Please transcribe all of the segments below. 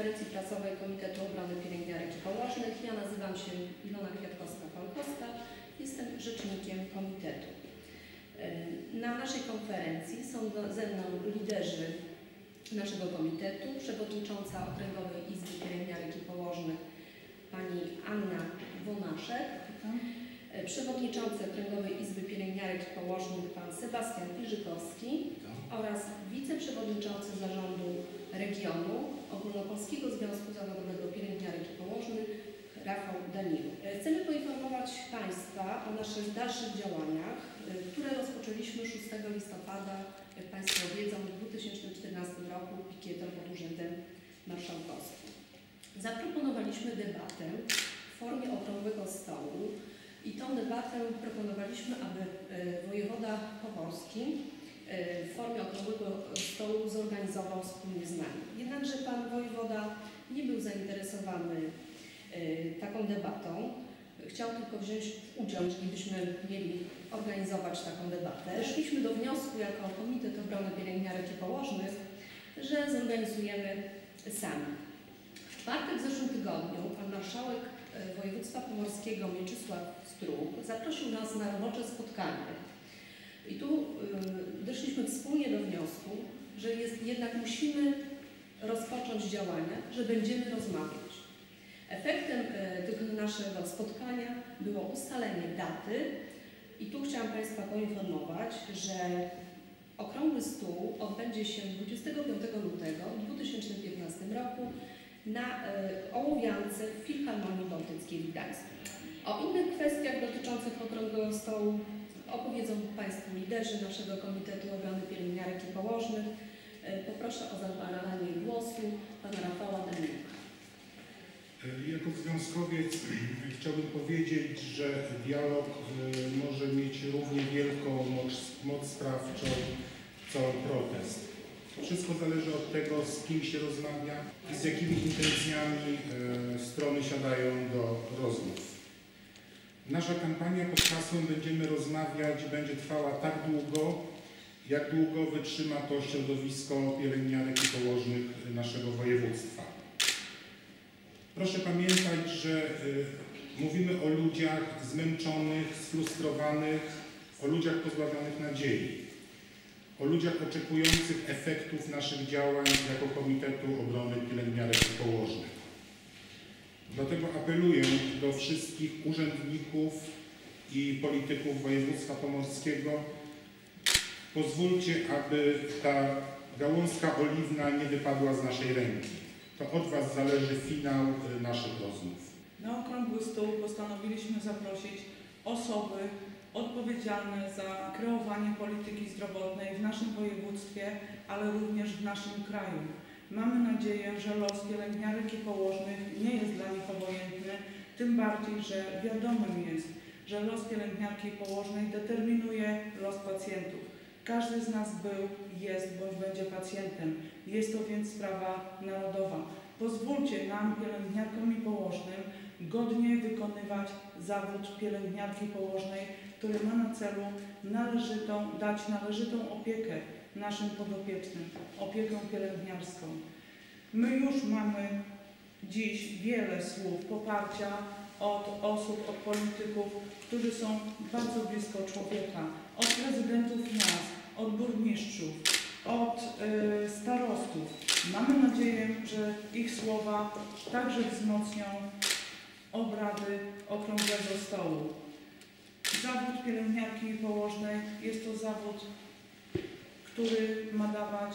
konferencji prasowej Komitetu Obrony Pielęgniarek i Położnych. Ja nazywam się Ilona Kwiatkowska-Falkowska, jestem rzecznikiem komitetu. Na naszej konferencji są ze mną liderzy naszego komitetu, przewodnicząca Okręgowej Izby Pielęgniarek i Położnych pani Anna Wonaszek, przewodniczący Okręgowej Izby Pielęgniarek i Położnych pan Sebastian Piżykowski oraz wiceprzewodniczący zarządu regionu Ogólnopolskiego Związku Zawodowego Pielęgniarek i Położnych Rafał Danilu. E, Chcemy poinformować Państwa o naszych dalszych działaniach, e, które rozpoczęliśmy 6 listopada, jak Państwo wiedzą, w 2014 roku pikietą pod Urzędem Marszałkowskim. Zaproponowaliśmy debatę w formie okrągłego stołu i tą debatę proponowaliśmy, aby e, wojewoda pomorski w formie okrągłego stołu zorganizował wspólnie z nami. Jednakże pan wojewoda nie był zainteresowany e, taką debatą. Chciał tylko wziąć udział, jeżeli byśmy mieli organizować taką debatę. Szliśmy do wniosku jako Komitet Obrony Pielęgniarek i Położnych, że zorganizujemy sami. W czwartek w zeszłym tygodniu pan marszałek e, województwa pomorskiego Mieczysław Struk zaprosił nas na robocze spotkanie. I tu y, doszliśmy wspólnie do wniosku, że jest, jednak musimy rozpocząć działania, że będziemy rozmawiać. Efektem e, tego naszego spotkania było ustalenie daty i tu chciałam Państwa poinformować, że okrągły stół odbędzie się 25 lutego 2015 roku na e, Ołowiance w Filharmonii Bałtyckiej w Gdańsku. O innych kwestiach dotyczących okrągłego stołu opowiedzą Państwu liderzy naszego Komitetu Obrony Pielęgniarek i Położnych. E, Poproszę o zabranie głosu Pana Rafała Daniela. Jako związkowiec chciałbym powiedzieć, że dialog y, może mieć równie wielką moc, moc sprawczą co protest. Wszystko zależy od tego, z kim się rozmawia i z jakimi intencjami strony siadają do rozmów. Nasza kampania pod hasłem Będziemy rozmawiać będzie trwała tak długo, jak długo wytrzyma to środowisko pielęgniarek i położnych naszego województwa. Proszę pamiętać, że y, mówimy o ludziach zmęczonych, sfrustrowanych, o ludziach pozbawionych nadziei, o ludziach oczekujących efektów naszych działań jako Komitetu Obrony Pielęgniarek i Położnych. Dlatego apeluję do wszystkich urzędników i polityków województwa pomorskiego, pozwólcie, aby ta gałązka oliwna nie wypadła z naszej ręki. To od Was zależy finał y, naszych rozmów. Na okrągły stół postanowiliśmy zaprosić osoby odpowiedzialne za kreowanie polityki zdrowotnej w naszym województwie, ale również w naszym kraju. Mamy nadzieję, że los pielęgniarek i położnych nie jest dla nich obojętny, tym bardziej, że wiadomym jest, że los pielęgniarki i położnej determinuje los pacjentów. Każdy z nas był, jest bądź będzie pacjentem. Jest to więc sprawa narodowa. Pozwólcie nam, pielęgniarkom i położnym, godnie wykonywać zawód pielęgniarki położnej, który ma na celu należytą, dać należytą opiekę naszym podopiecznym, opiekę pielęgniarską. My już mamy dziś wiele słów poparcia od osób, od polityków, którzy są bardzo blisko człowieka, od prezydentów miast, od burmistrzów, od y, starostów. Mamy nadzieję, że ich słowa także wzmocnią obrady okrągłego stołu. Zawód pielęgniarki i położnej jest to zawód, który ma dawać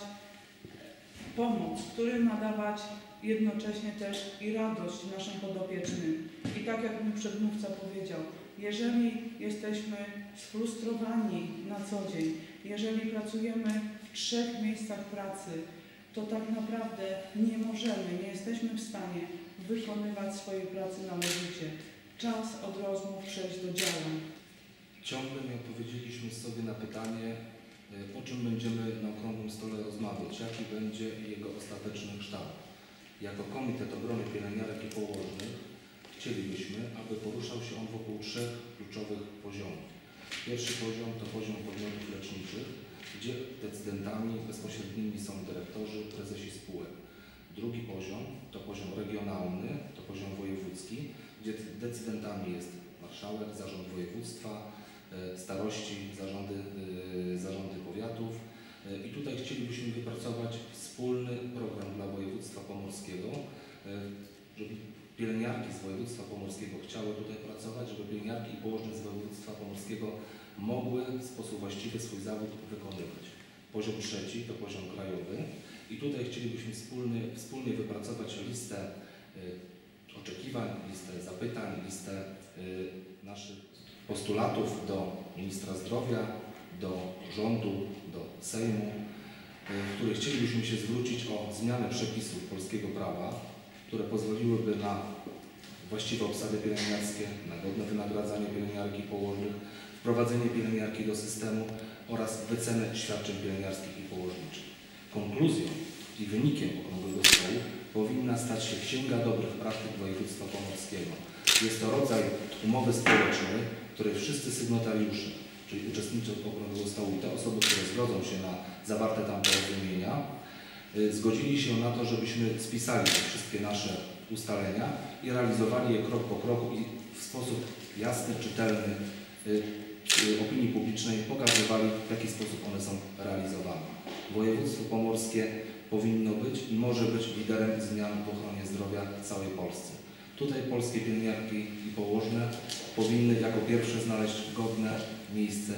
pomoc, który ma dawać jednocześnie też i radość naszym podopiecznym. I tak jak mój przedmówca powiedział, jeżeli jesteśmy sfrustrowani na co dzień, jeżeli pracujemy w trzech miejscach pracy, to tak naprawdę nie możemy, nie jesteśmy w stanie wykonywać swojej pracy należycie. Czas od rozmów przejść do działań. Ciągle nie odpowiedzieliśmy sobie na pytanie, o czym będziemy na okrągłym stole rozmawiać, jaki będzie jego ostateczny kształt. Jako Komitet Obrony Pielęgniarek i Położnych chcielibyśmy, aby poruszał się on wokół trzech kluczowych poziomów. Pierwszy poziom to poziom podmiotów leczniczych, gdzie decydentami bezpośrednimi są dyrektorzy, prezesi spółek. Drugi poziom to poziom regionalny, to poziom wojewódzki, gdzie decydentami jest marszałek, zarząd województwa, e, starości, zarządy, e, zarządy powiatów. E, I tutaj chcielibyśmy wypracować wspólny program dla województwa pomorskiego, e, żeby pielęgniarki z województwa pomorskiego chciały tutaj pracować, żeby pielęgniarki i położne z województwa pomorskiego mogły w sposób właściwy swój zawód wykonywać. Poziom trzeci to poziom krajowy i tutaj chcielibyśmy wspólnie, wspólnie wypracować listę oczekiwań, listę zapytań, listę naszych postulatów do ministra zdrowia, do rządu, do Sejmu, y, w których chcielibyśmy się zwrócić o zmianę przepisów polskiego prawa, które pozwoliłyby na właściwe obsady pielęgniarskie, na godne wynagradzanie pielęgniarek i położnych, wprowadzenie pielęgniarki do systemu oraz wycenę świadczeń pielęgniarskich i położniczych. Konkluzją i wynikiem okrągłego stołu powinna stać się Księga Dobrych Praktyk Województwa Pomorskiego. Jest to rodzaj umowy społecznej, której wszyscy sygnatariusze, czyli uczestnicy okrągłego stołu i te osoby, które zgodzą się na zawarte tam porozumienia, y, zgodzili się na to, żebyśmy spisali wszystkie nasze ustalenia i realizowali je krok po kroku i w sposób jasny, czytelny y, y, opinii publicznej pokazywali, w jaki sposób one są realizowane. Województwo pomorskie powinno być i może być liderem zmian w ochronie zdrowia w całej Polsce. Tutaj polskie pielęgniarki i położne powinny jako pierwsze znaleźć godne miejsce.